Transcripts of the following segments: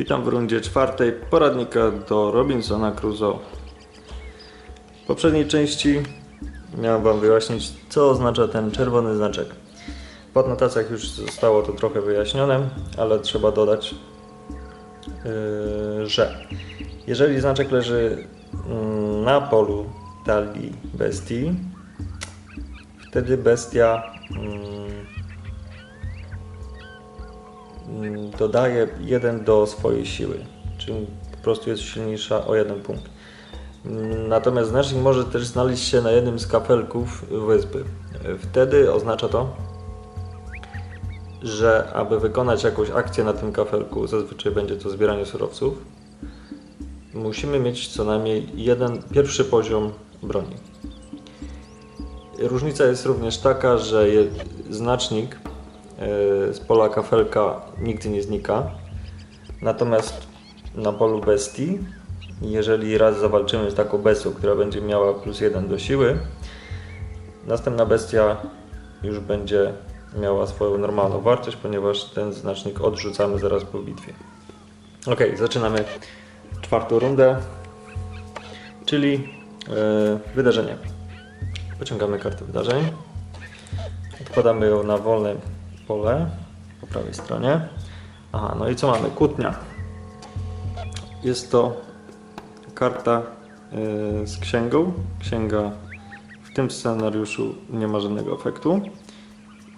Witam w rundzie czwartej poradnika do Robinsona Crusoe. W poprzedniej części miałem Wam wyjaśnić, co oznacza ten czerwony znaczek. W adnotacjach już zostało to trochę wyjaśnione, ale trzeba dodać, yy, że jeżeli znaczek leży mm, na polu talii bestii, wtedy bestia mm, dodaje 1 do swojej siły, czyli po prostu jest silniejsza o jeden punkt. Mm, Natomiast znacznik może też znaleźć się na jednym z kafelków wyspy. Wtedy oznacza to, że aby wykonać jakąś akcję na tym kafelku, zazwyczaj będzie to zbieranie surowców, musimy mieć co najmniej jeden pierwszy poziom broni. Różnica jest również taka, że znacznik z pola kafelka nigdy nie znika. Natomiast na polu bestii, jeżeli raz zawalczymy z taką bestią, która będzie miała plus jeden do siły, następna bestia już będzie miała swoją normalną wartość, ponieważ ten znacznik odrzucamy zaraz po bitwie. Ok, zaczynamy czwartą rundę, czyli e, wydarzenie. Pociągamy kartę wydarzeń. Odkładamy ją na wolne pole po prawej stronie. Aha, no i co mamy? Kłótnia. Jest to karta y, z księgą. Księga w tym scenariuszu nie ma żadnego efektu.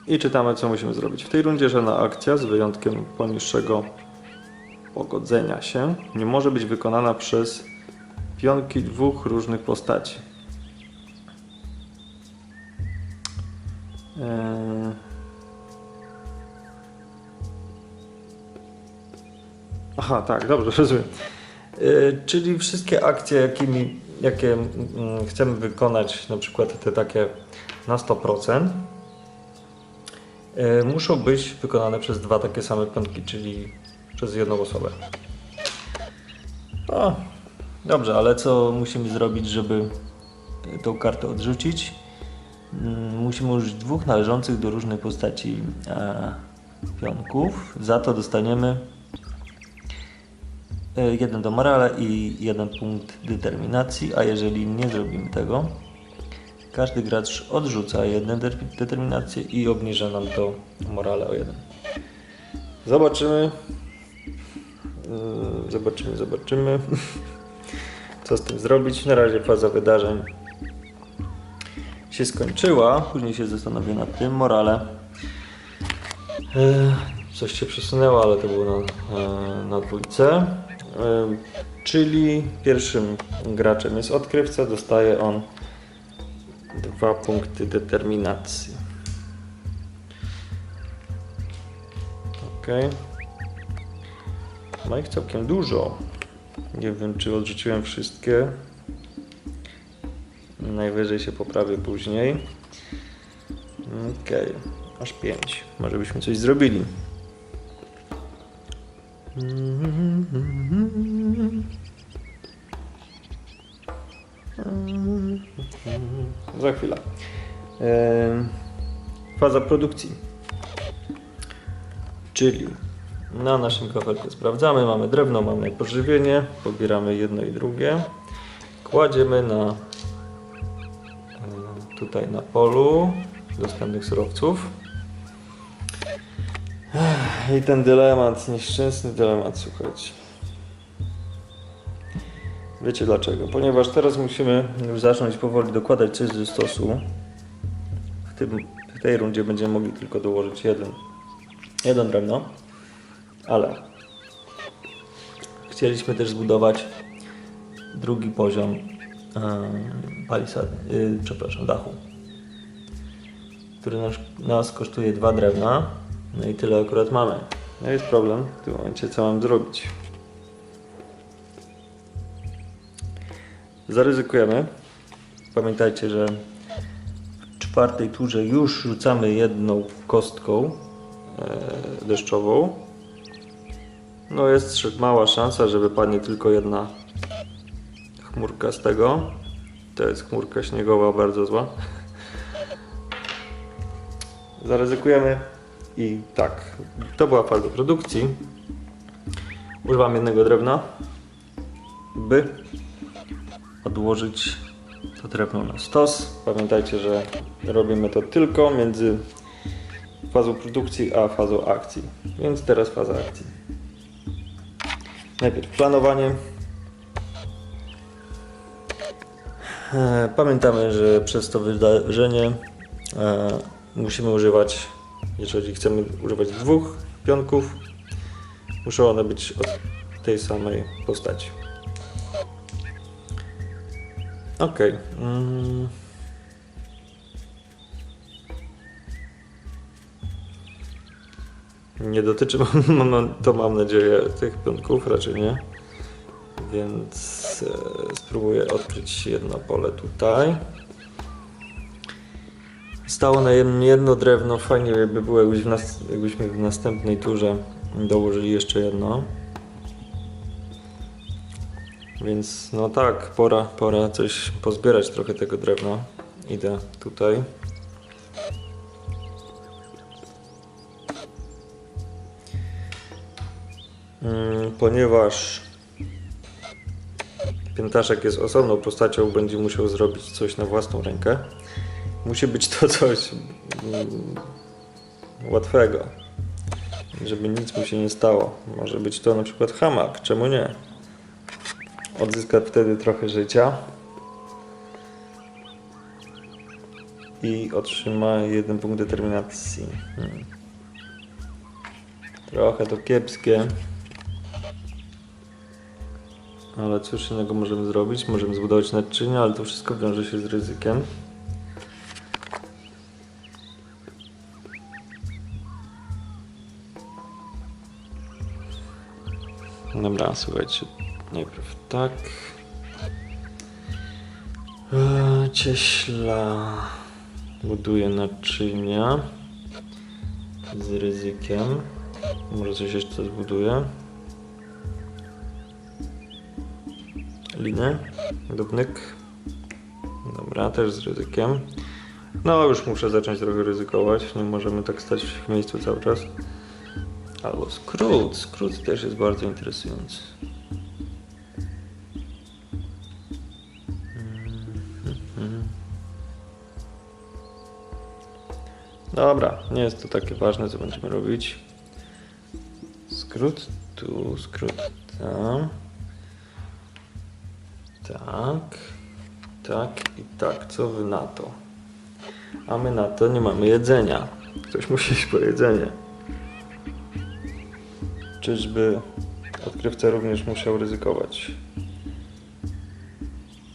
I czytamy, co musimy zrobić. W tej rundzie żadna akcja, z wyjątkiem poniższego pogodzenia się, nie może być wykonana przez pionki dwóch różnych postaci. Eee. Aha, tak, dobrze, rozumiem. Eee, Czyli wszystkie akcje, jakimi, jakie mm, chcemy wykonać, na przykład te takie na 100%, e, muszą być wykonane przez dwa takie same pionki, czyli przez jedną osobę. O, dobrze, ale co musimy zrobić, żeby tą kartę odrzucić? Mm, Musimy użyć dwóch należących do różnej postaci e, pionków. Za to dostaniemy e, jeden do morale i jeden punkt determinacji, a jeżeli nie zrobimy tego, każdy gracz odrzuca jedną de- determinację i obniża nam to morale o jeden. Zobaczymy. Yy, Zobaczymy, zobaczymy. Co z tym zrobić? Na razie faza wydarzeń się skończyła. Później się zastanowię nad tym. Morale. Yy, Coś się przesunęło, ale to było na, na dwójce. Czyli pierwszym graczem jest odkrywca. Dostaje on dwa punkty determinacji. Okej. Ma ich całkiem dużo. Nie wiem, czy odrzuciłem wszystkie. Najwyżej się poprawię później. Okej, aż 5. Może byśmy coś zrobili. Za chwilę. Faza produkcji. Czyli na naszym kafelku sprawdzamy, mamy drewno, mamy pożywienie, pobieramy jedno i drugie. Kładziemy na tutaj na polu dostępnych surowców. I ten dylemat, nieszczęsny dylemat, słuchajcie. Wiecie dlaczego? Ponieważ teraz musimy już zacząć powoli dokładać coś stosu. W, tym, w tej rundzie będziemy mogli tylko dołożyć jeden, jeden drewno, ale chcieliśmy też zbudować drugi poziom e, palisady, y, przepraszam, dachu, który nas, nas kosztuje dwa drewna. No i tyle akurat mamy. No jest problem w tym momencie, co mam zrobić. Zaryzykujemy. Pamiętajcie, że w czwartej turze już rzucamy jedną kostką e, deszczową. No jest mała szansa, że wypadnie tylko jedna chmurka z tego. To jest chmurka śniegowa, bardzo zła. Zaryzykujemy i tak, to była faza produkcji. Używam jednego drewna, by odłożyć to drewno na stos. Pamiętajcie, że robimy to tylko między fazą produkcji a fazą akcji. Więc teraz faza akcji. Najpierw planowanie. E, Pamiętamy, że przez to wydarzenie e, musimy używać, jeżeli chcemy używać dwóch pionków, muszą one być od tej samej postaci. Ok. Mm. Nie dotyczy to mam nadzieję tych pionków, raczej nie. Więc e, spróbuję odkryć jedno pole tutaj. Stało na jedno, drewno, fajnie by było jakbyś w nas, jakbyśmy w następnej turze dołożyli jeszcze jedno. Więc no tak, pora, pora coś pozbierać trochę tego drewna. Idę tutaj. Mm, Ponieważ Piętaszek jest osobną postacią, będzie musiał zrobić coś na własną rękę. Musi być to coś mm, łatwego, żeby nic mu się nie stało. Może być to na przykład hamak, czemu nie? Odzyska wtedy trochę życia i otrzyma jeden punkt determinacji. Hmm. Trochę to kiepskie. Ale cóż innego możemy zrobić? Możemy zbudować naczynia, ale to wszystko wiąże się z ryzykiem. Dobra, słuchajcie. Najpierw tak. Eee, Cieśla buduje naczynia z ryzykiem. Może coś jeszcze zbuduje. Linę, dubnyk. Dobra, też z ryzykiem. No, już muszę zacząć trochę ryzykować. Nie możemy tak stać w miejscu cały czas. Albo skrót. Skrót też jest bardzo interesujący. Dobra, nie jest to takie ważne, co będziemy robić. Skrót tu, skrót tam. Tak, tak i tak. Co wy na to? A my na to nie mamy jedzenia. Ktoś musi iść po jedzenie. Czyżby odkrywca również musiał ryzykować?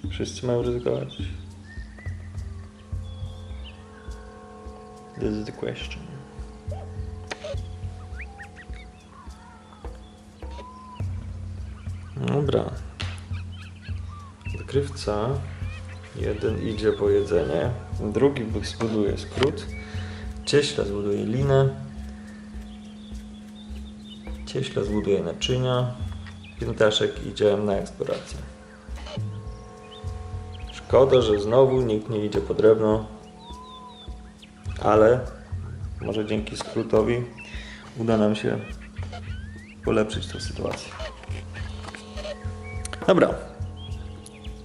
Wszyscy mają ryzykować? This is the question. Dobra. Odkrywca jeden idzie po jedzenie, drugi zbuduje skrót, cieśla zbuduje linę, cieśla zbuduje naczynia, piętaszek idzie na eksplorację. Szkoda, że znowu nikt nie idzie po drewno, ale może dzięki skrótowi uda nam się polepszyć tę sytuację. Dobra,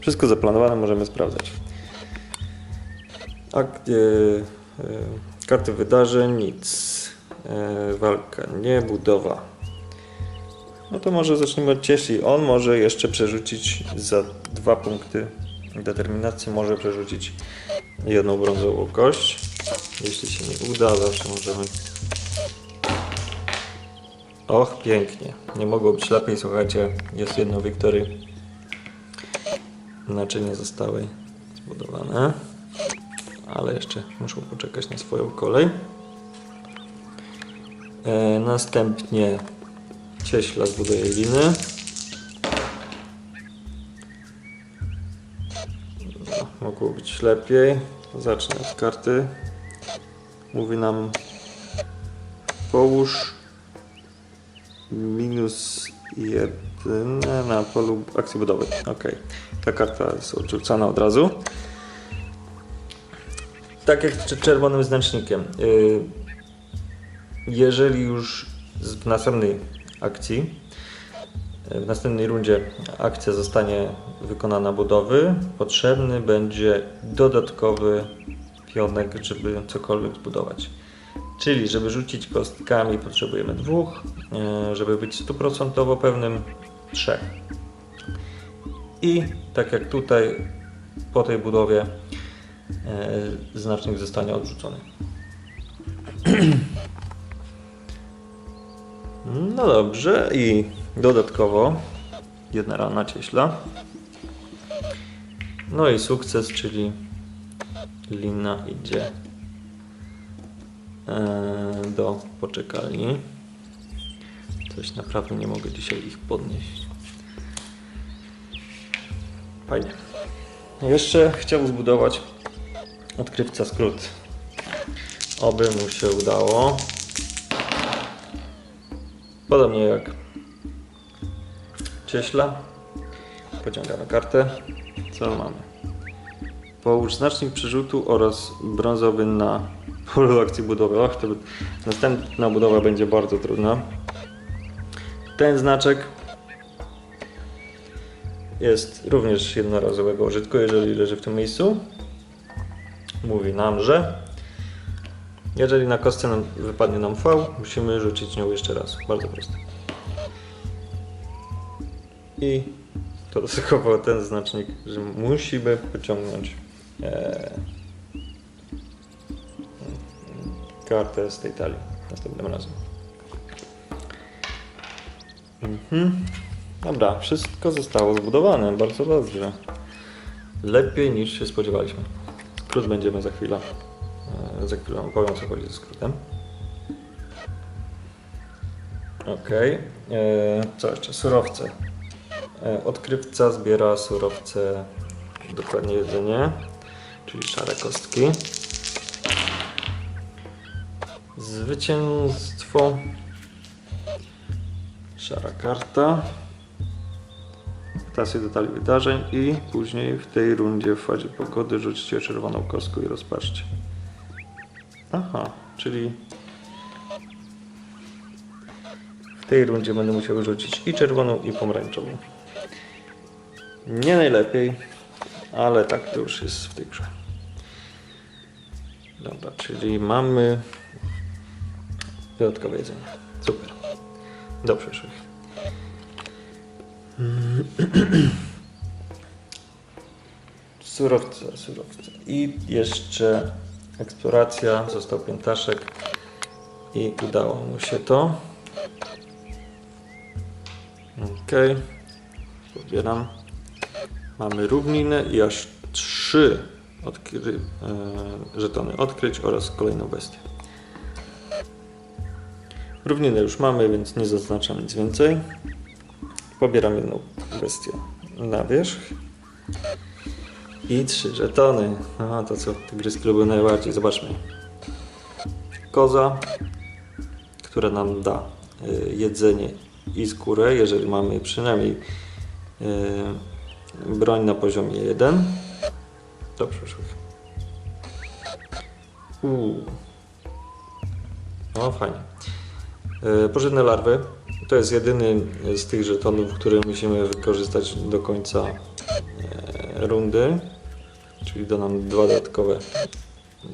wszystko zaplanowane, możemy sprawdzać. Akt, e, e, karty wydarzeń, nic. E, walka, nie, budowa. No to może zacznijmy od cieśli. On może jeszcze przerzucić za dwa punkty determinacji, może przerzucić jedną brązową kość. Jeśli się nie uda, zawsze możemy... Och, pięknie. Nie mogło być lepiej, słuchajcie. Jest jedno Wiktory naczynie zostały zbudowane, ale jeszcze muszą poczekać na swoją kolej. E, następnie cieśla zbuduje liny. No, mogło być lepiej. Zacznę od karty. Mówi nam połóż minus jeden na polu akcji budowy. Ok. Ta karta jest odrzucana od razu. Tak jak z czerwonym znacznikiem. Jeżeli już w następnej akcji w następnej rundzie akcja zostanie wykonana budowy, potrzebny będzie dodatkowy pionek, żeby cokolwiek zbudować. Czyli, żeby rzucić kostkami potrzebujemy dwóch, e, żeby być stuprocentowo pewnym trzech. I tak jak tutaj po tej budowie e, znacznik zostanie odrzucony. No dobrze i dodatkowo jedna rana cieśla. No i sukces, czyli lina idzie e, do poczekalni. Coś naprawdę nie mogę dzisiaj ich podnieść. Fajnie. Jeszcze chciałbym zbudować odkrywca skrót. Oby mu się udało. Podobnie jak cieśla. Pociągamy kartę. Co mamy? Połóż znacznik przerzutu oraz brązowy na polu akcji budowy. Och, to następna budowa będzie bardzo trudna. Ten znaczek jest również jednorazowego użytku, jeżeli leży w tym miejscu. Mówi nam, że jeżeli na kostce nam wypadnie nam V, musimy rzucić nią jeszcze raz. Bardzo proste. I to dodatkowo ten znacznik, że musimy pociągnąć e, kartę z tej talii następnym razem. Mhm. Dobra, wszystko zostało zbudowane, bardzo dobrze. Lepiej niż się spodziewaliśmy. Skrót będziemy za chwilę. E, Za chwilę powiem co chodzi ze skrótem. Ok. Co jeszcze? Surowce. E, Odkrywca zbiera surowce, dokładnie jedzenie, czyli szare kostki. Zwycięstwo. Szara karta. Tasy detali wydarzeń i później w tej rundzie w fazie pogody rzućcie czerwoną kostką i rozpatrzcie. Aha, czyli w tej rundzie będę musiał rzucić i czerwoną i pomarańczową. Nie najlepiej, ale tak to już jest w tej grze. Dobra, czyli mamy dodatkowe jedzenie. Super. Do przyszłych. Surowce, surowce. I jeszcze eksploracja. Został piętaszek i udało mu się to. Ok. Pobieram. Mamy równinę i aż trzy odkry, e, żetony odkryć oraz kolejną bestię. Równinę już mamy, więc nie zaznaczam nic więcej. Pobieram jedną bestię na wierzch. I trzy żetony. Aha, to co tygryski lubią najbardziej. Zobaczmy. Koza, która nam da y, jedzenie i skórę, jeżeli mamy przynajmniej y, broń na poziomie 1. Do przyszłych. Uuu. O, fajnie. Y, pożywne larwy. To jest jedyny z tych żetonów, który musimy wykorzystać do końca rundy. Czyli da nam dwa dodatkowe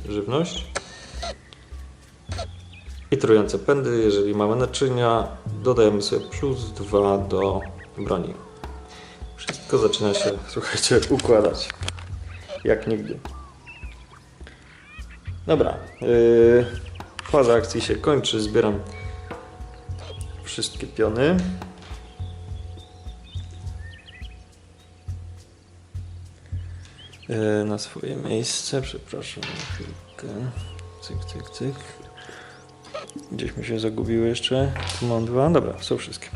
żywność. I trujące pędy, jeżeli mamy naczynia, dodajemy sobie plus 2 do broni. Wszystko zaczyna się, słuchajcie, układać. Jak nigdy. Dobra. Yy, faza akcji się kończy. Zbieram wszystkie piony. Na swoje miejsce, przepraszam chwilkę. Cyk, cyk, cyk. Gdzieś mi się zagubiły jeszcze. Tu mam dwa. Dobra, są wszystkie.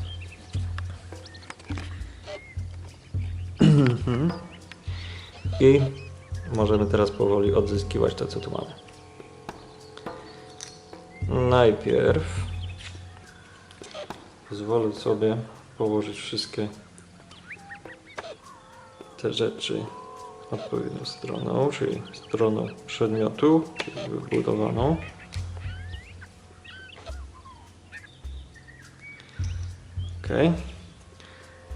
I możemy teraz powoli odzyskiwać to, co tu mamy. Najpierw pozwolę sobie położyć wszystkie te rzeczy odpowiednią stroną, czyli stroną przedmiotu wybudowaną. Ok.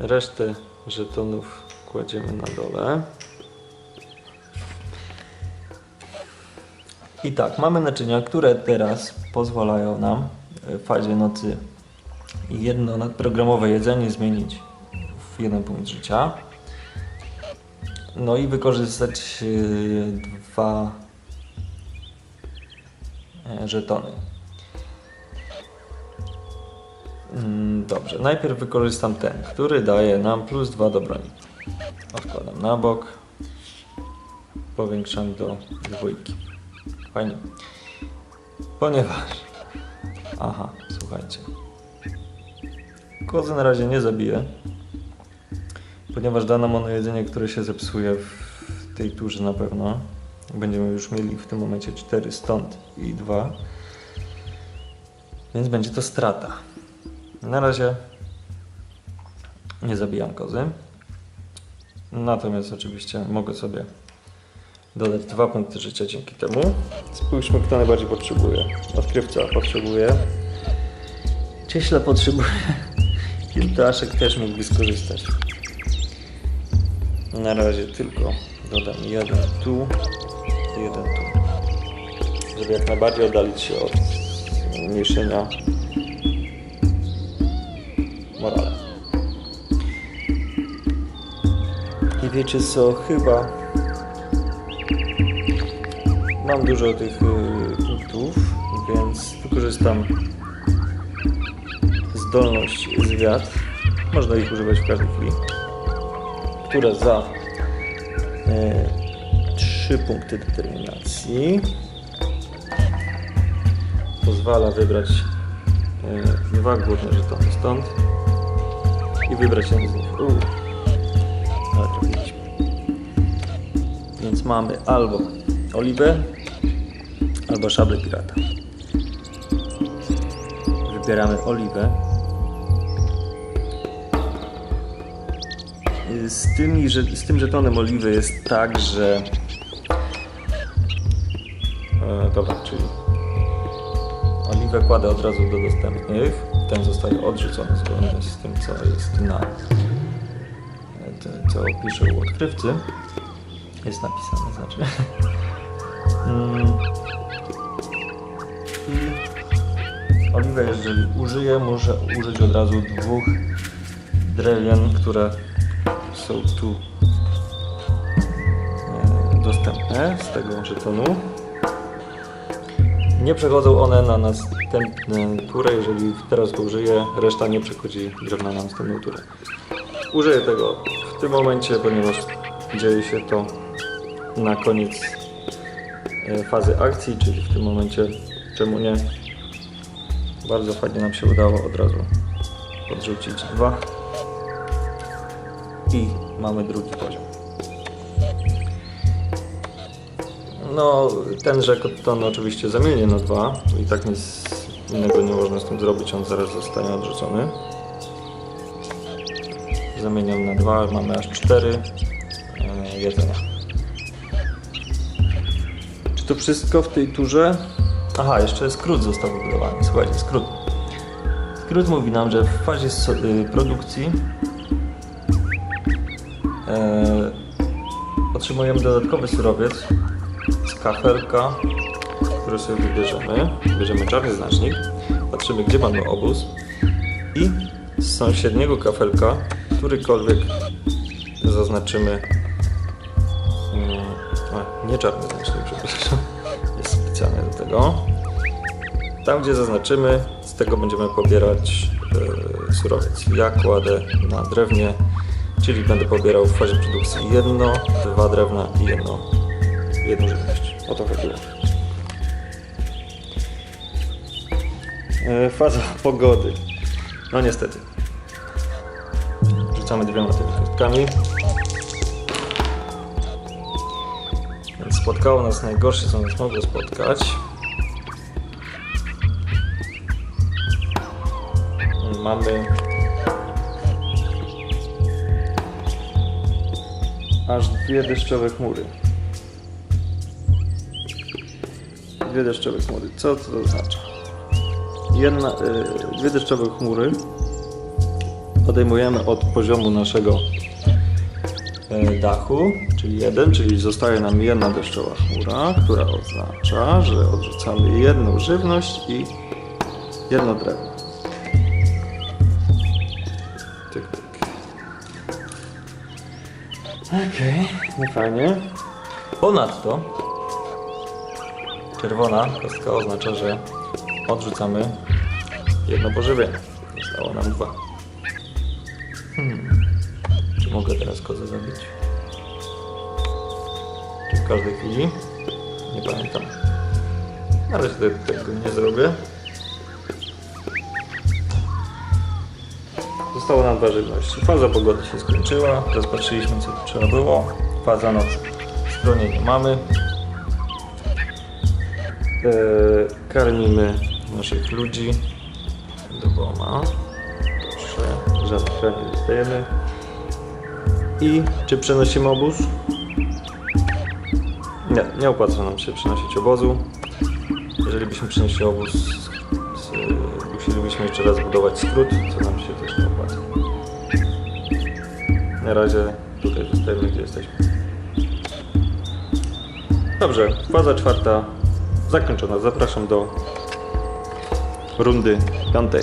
Resztę żetonów kładziemy na dole. I tak, mamy naczynia, które teraz pozwalają nam w fazie nocy jedno nadprogramowe jedzenie zmienić w jeden punkt życia. No i wykorzystać yy, dwa e, żetony. Mm, Dobrze, najpierw wykorzystam ten, który daje nam plus 2 do broni. Odkładam na bok. Powiększam do dwójki. Fajnie. Ponieważ... Aha, słuchajcie. Kozy na razie nie zabiję. Ponieważ da nam ono jedzenie, które się zepsuje w tej turze na pewno. Będziemy już mieli w tym momencie 4 stąd i 2. Więc będzie to strata. Na razie nie zabijam kozy. Natomiast oczywiście mogę sobie dodać dwa punkty życia dzięki temu. Spójrzmy, kto najbardziej potrzebuje. Odkrywca potrzebuje. Cieśla potrzebuje. Kiltaszek też mógłby skorzystać. Na razie tylko dodam jeden tu, jeden tu. Żeby jak najbardziej oddalić się od zmniejszenia morale. I wiecie co, chyba mam dużo tych y, punktów, więc wykorzystam zdolność zwiat. Można ich używać w każdej chwili. Która za y, 3 punkty determinacji pozwala wybrać dwa górne żetony stąd i wybrać jeden z nich. Uu. Więc mamy albo oliwę, albo szablę pirata. Wybieramy oliwę. Z, tymi, że, z tym żetonem oliwy jest tak, że... E, dobra, czyli oliwę kładę od razu do dostępnych. Ten zostaje odrzucony zgodnie z tym, co jest na... Co pisze u odkrywcy. Jest napisane, znaczy. Mm. I oliwę, jeżeli użyję, muszę użyć od razu dwóch drewien, które są tu e, dostępne z tego żetonu. Nie przechodzą one na następną turę, jeżeli teraz go użyję, reszta nie przechodzi drewna na następną turę. Użyję tego w tym momencie, ponieważ dzieje się to na koniec e, fazy akcji, czyli w tym momencie, czemu nie, bardzo fajnie nam się udało od razu podrzucić dwa i mamy drugi poziom. No, ten rzekoton oczywiście zamienię na dwa, i tak nic innego nie można z tym zrobić, on zaraz zostanie odrzucony. Zamieniam na dwa, mamy aż cztery e, jedzenia. Czy to wszystko w tej turze? Aha, jeszcze skrót został wybudowany. Słuchajcie, skrót. Skrót mówi nam, że w fazie y, produkcji otrzymujemy dodatkowy surowiec z kafelka, który sobie wybierzemy. Bierzemy czarny znacznik, patrzymy gdzie mamy obóz i z sąsiedniego kafelka, którykolwiek zaznaczymy mm, a, nie czarny znacznik, przepraszam, jest specjalny do tego. Tam gdzie zaznaczymy, z tego będziemy pobierać e, surowiec. Ja kładę na drewnie, czyli będę pobierał w fazie produkcji jedno, dwa drewna i jedno, jedną żywność. O to chodziło. E, faza pogody. No niestety. Rzucamy dwiema tymi kostkami. Więc spotkało nas najgorsze, co nas mogło spotkać. Mamy aż dwie deszczowe chmury. Dwie deszczowe chmury. Co to oznacza? Jedna, y, dwie deszczowe chmury Odejmujemy od poziomu naszego e, dachu, czyli jeden, czyli zostaje nam jedna deszczowa chmura, która oznacza, że odrzucamy jedną żywność i jedno drewno. Okej, no fajnie. Ponadto czerwona kostka oznacza, że odrzucamy jedno pożywienie. Zostało nam dwa. Hmm. Czy mogę teraz kozę zabić? Czy w każdej chwili? Nie pamiętam. Na razie te- tego nie zrobię. Zostało nam dwa żywności. Faza pogody się skończyła. Rozpatrzyliśmy co trzeba było. Faza noc. W stronie nie mamy. Eee, karmimy naszych ludzi dwoma. Proszę, żadnych ran nie dostajemy. I czy przenosimy obóz? Nie, nie opłaca nam się przenosić obozu. Jeżeli byśmy przenieśli obóz, z, z, musielibyśmy jeszcze raz budować skrót, co Na razie tutaj zostajemy, gdzie jesteśmy. Dobrze, faza czwarta zakończona. Zapraszam do rundy piątej.